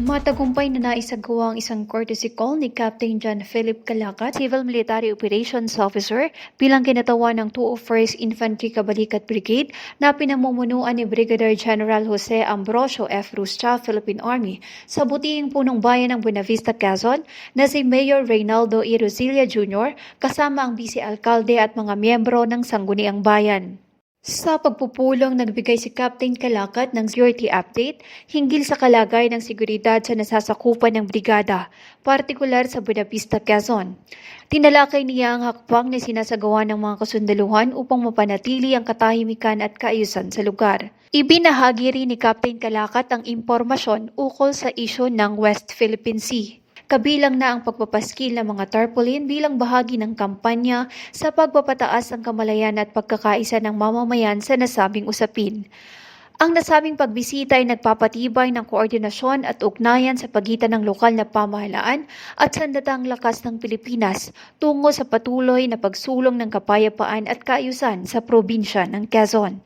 Matagumpay na naisagawa ang isang courtesy call ni Captain John Philip Calacat, Civil Military Operations Officer, bilang kinatawan ng 201st Infantry Kabalikat Brigade na pinamumunuan ni Brigadier General Jose Ambrosio F. Ruscha, Philippine Army, sa butihing punong bayan ng Buenavista, Quezon, na si Mayor Reynaldo E. Rosilia Jr., kasama ang Vice Alcalde at mga miyembro ng Sangguniang Bayan. Sa pagpupulong, nagbigay si Captain Kalakat ng security update hinggil sa kalagay ng seguridad sa nasasakupan ng brigada, partikular sa Buenavista, Quezon. Tinalakay niya ang hakbang na sinasagawa ng mga kasundaluhan upang mapanatili ang katahimikan at kaayusan sa lugar. Ibinahagi rin ni Captain Kalakat ang impormasyon ukol sa isyo ng West Philippine Sea. Kabilang na ang pagpapaskil ng mga tarpaulin bilang bahagi ng kampanya sa pagpapataas ng kamalayan at pagkakaisa ng mamamayan sa nasabing usapin. Ang nasabing pagbisita ay nagpapatibay ng koordinasyon at ugnayan sa pagitan ng lokal na pamahalaan at sandatang lakas ng Pilipinas tungo sa patuloy na pagsulong ng kapayapaan at kaayusan sa probinsya ng Quezon.